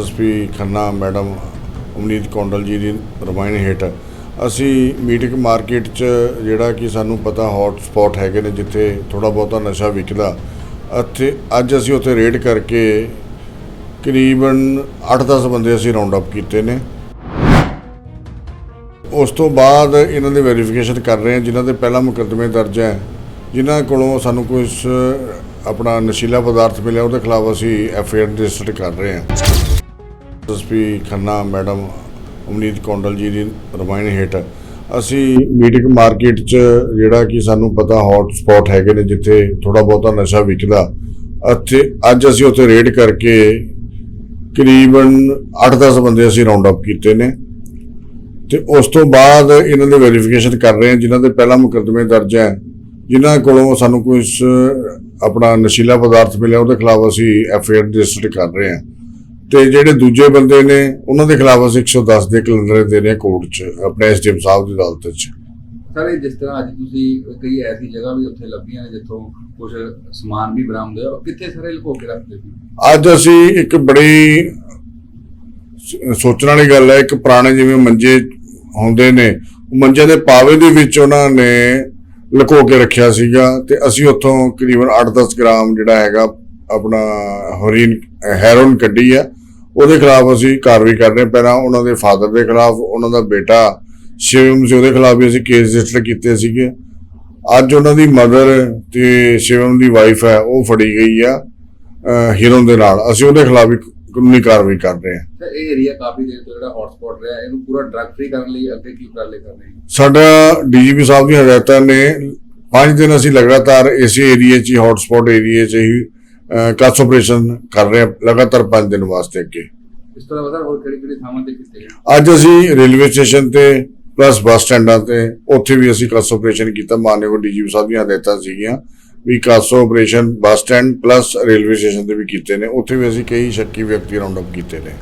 SP Khanna, madam ਉਮਨੀਤ Kondal ji ਦੀ ਰਮਾਇਣ ਹੇਠ, ਅਸੀਂ ਮੀਟਿੰਗ ਮਾਰਕੀਟ 'ਚ ਜਿਹੜਾ ਕਿ ਸਾਨੂੰ ਪਤਾ ਹੌਟ ਸਪੌਟ ਹੈਗੇ ਨੇ ਜਿੱਥੇ ਥੋੜਾ ਬਹੁਤਾ ਨਸ਼ਾ ਵਿਕਦਾ, ਅਤੇ ਅੱਜ ਅਸੀਂ ਉੱਥੇ ਰੇਡ ਕਰਕੇ ਕਰੀਬਨ 8-10 ਬੰਦੇ ਅਸੀਂ ਰਾਉਂਡ ਅਪ ਕੀਤੇ ਨੇ। ਉਸ ਤੋਂ ਬਾਅਦ ਇਹਨਾਂ ਦੇ ਵੈਰੀਫਿਕੇਸ਼ਨ ਕਰ ਰਹੇ ਹਾਂ, ਜਿਨ੍ਹਾਂ ਦੇ ਪਹਿਲਾ ਮੁਕੱਦਮੇ ਦਰਜ ਹੈ, ਜਿਨ੍ਹਾਂ ਕੋਲੋਂ ਸਾਨੂੰ ਕੁਝ ਆਪਣਾ ਨਸ਼ੀਲਾ ਪਦਾਰਥ ਮਿਲਿਆ, ਉਹਦੇ ਖਿਲਾਫ ਅਸੀਂ ਐਫ ਆਈ ਆਰ ਰਜਿਸਟਰ ਕਰ ਰਹੇ ਹਾਂ। ਐਸਪੀ ਖੰਨਾ, ਮੈਡਮ ਉਮਨੀਤ ਕੌਂਡਲ ਜੀ ਦੀ ਰਮਾਇਣ ਹੇਠ ਅਸੀਂ ਮੀਟਿੰਗ ਮਾਰਕੀਟ 'ਚ ਜਿਹੜਾ ਕਿ ਸਾਨੂੰ ਪਤਾ ਹੌਟ ਸਪੌਟ ਹੈਗੇ ਨੇ ਜਿੱਥੇ ਥੋੜਾ ਬਹੁਤਾ ਨਸ਼ਾ ਵਿਕਦਾ ਅਤੇ ਅੱਜ ਅਸੀਂ ਉੱਥੇ ਰੇਡ ਕਰਕੇ ਕਰੀਬਨ 8-10 ਬੰਦੇ ਅਸੀਂ ਰਾਉਂਡ ਅਪ ਕੀਤੇ ਨੇ ਤੇ ਉਸ ਤੋਂ ਬਾਅਦ ਇਹਨਾਂ ਦੇ ਵੈਰੀਫਿਕੇਸ਼ਨ ਕਰ ਰਹੇ ਹਾਂ, ਜਿਨ੍ਹਾਂ ਦੇ ਪਹਿਲਾ ਮੁਕੱਦਮੇ ਦਰਜ ਹੈ, ਜਿਨ੍ਹਾਂ ਕੋਲੋਂ ਸਾਨੂੰ ਕੁਝ ਆਪਣਾ ਨਸ਼ੀਲਾ ਪਦਾਰਥ ਮਿਲਿਆ, ਉਹਦੇ ਖਿਲਾਫ ਅਸੀਂ ਐਫ ਆਈ ਆਰ ਰਜਿਸਟਰ ਕਰ ਰਹੇ ਹਾਂ। ਤੇ ਜਿਹੜੇ ਦੂਜੇ ਬੰਦੇ ਨੇ ਉਹਨਾਂ ਦੇ ਖਿਲਾਫ ਅਸੀਂ 110 ਦੇ ਕੈਲੰਡਰ ਦੇ ਰਹੇ ਹਾਂ ਕੋਰਟ 'ਚ ਆਪਣੇ ਐਸਡੀਐਮ ਸਾਹਿਬ ਦੀ ਅਦਾਲਤ 'ਚ। ਸਰ ਇਹ ਜਿਸ ਤਰ੍ਹਾਂ ਅੱਜ ਤੁਸੀਂ ਕਈ ਐਸੀ ਜਗ੍ਹਾ ਵੀ ਉੱਥੇ ਲੱਭੀਆਂ ਨੇ ਜਿੱਥੋਂ ਕੁਝ ਸਮਾਨ ਵੀ ਬਰਾਮਦ ਹੋਇਆ ਉਹ ਕਿੱਥੇ ਸਾਰੇ ਲੁਕੋ ਕੇ ਰੱਖਦੇ ਸੀ? ਅੱਜ ਅਸੀਂ ਇੱਕ ਬੜੀ ਸੋਚਣ ਵਾਲੀ ਗੱਲ ਹੈ ਇੱਕ ਪੁਰਾਣੇ ਜਿਵੇਂ ਮੰਜੇ ਹੁੰਦੇ ਨੇ ਉਹ ਮੰਜੇ ਦੇ ਪਾਵੇ ਦੇ ਵਿੱਚ ਉਹਨਾਂ ਨੇ ਲੁਕੋ ਕੇ ਰੱਖਿਆ ਸੀਗਾ ਤੇ ਅਸੀਂ ਉੱਥੋਂ ਕਰੀਬਨ 8-10 ਗ੍ਰਾਮ ਜਿਹੜਾ ਹੈਗਾ ਆਪਣਾ ਹੈਰੋਇਨ ਹੈਰੋਇਨ ਕੱਢੀ ਆ। ਉਹਦੇ ਖਿਲਾਫ ਅਸੀਂ ਕਾਰਵਾਈ ਕਰ ਰਹੇ ਹਾਂ। ਪਹਿਲਾਂ ਉਹਨਾਂ ਦੇ ਫਾਦਰ ਦੇ ਖਿਲਾਫ ਉਹਨਾਂ ਦਾ ਬੇਟਾ ਸ਼ਿਵਮ ਸੀ ਉਹਦੇ ਖਿਲਾਫ ਵੀ ਅਸੀਂ ਕੇਸ ਰਜਿਸਟਰ ਕੀਤੇ ਸੀਗੇ। ਅੱਜ ਉਹਨਾਂ ਦੀ ਮਦਰ ਤੇ ਸ਼ਿਵਮ ਦੀ ਵਾਈਫ ਹੈ ਉਹ ਫੜੀ ਗਈ ਆ ਹੀਰੋਨ ਦੇ ਨਾਲ। ਅਸੀਂ ਉਹਦੇ ਖਿਲਾਫ ਵੀ ਕਾਨੂੰਨੀ ਕਾਰਵਾਈ ਕਰ ਰਹੇ ਹਾਂ। ਇਹ ਏਰੀਆ ਕਾਫੀ ਦੇਰ ਤੋਂ ਜਿਹੜਾ ਹੌਟਸਪੌਟ ਰਿਹਾ ਇਹਨੂੰ ਪੂਰਾ ਡਰੱਗ ਫ੍ਰੀ ਕਰਨ ਲਈ ਅੱਗੇ ਕੀ ਉਪਰਾਲੇ ਕਰ ਰਹੇ ਸਾਡਾ ਡੀਜੀਪੀ ਸਾਹਿਬ ਦੀਆਂ ਹਦਾਇਤਾਂ ਨੇ। ਪੰਜ ਦਿਨ ਅਸੀਂ ਲਗਾਤਾਰ ਇਸੇ ਏਰੀਏ 'ਚ ਹੌਟਸਪੌਟ ਏਰੀਏ 'ਚ ਹੀ ਕਾਸ ਆਪਰੇਸ਼ਨ ਕਰ ਰਹੇ ਹਾਂ ਲਗਾਤਾਰ ਪੰਜ ਦਿਨ ਵਾਸਤੇ ਅੱਗੇ। ਇਸ ਤੋਂ ਇਲਾਵਾ ਹੋਰ ਕਿਹੜੀ ਕਿਹੜੀ ਥਾਵਾਂ ਤੇ ਕੀਤੇ ਅੱਜ ਅਸੀਂ ਰੇਲਵੇ ਸਟੇਸ਼ਨ ਤੇ ਪਲੱਸ ਬੱਸ ਸਟੈਂਡਾਂ ਤੇ ਉੱਥੇ ਵੀ ਅਸੀਂ ਕਾਸ ਆਪਰੇਸ਼ਨ ਕੀਤਾ। ਮਾਨਯੋਗ ਡੀਜੀਪੀ ਸਾਹਿਬ ਦੀਆਂ ਹਦਾਇਤਾਂ ਸੀਗੀਆਂ ਵੀ ਕਾਸ operation bus stand plus railway station ਤੇ ਵੀ ਕੀਤੇ ਨੇ। ਉੱਥੇ ਵੀ ਅਸੀਂ ਕਈ ਸ਼ੱਕੀ ਵਿਅਕਤੀ ਰਾਉਂਡ ਅਪ ਕੀਤੇ ਨੇ।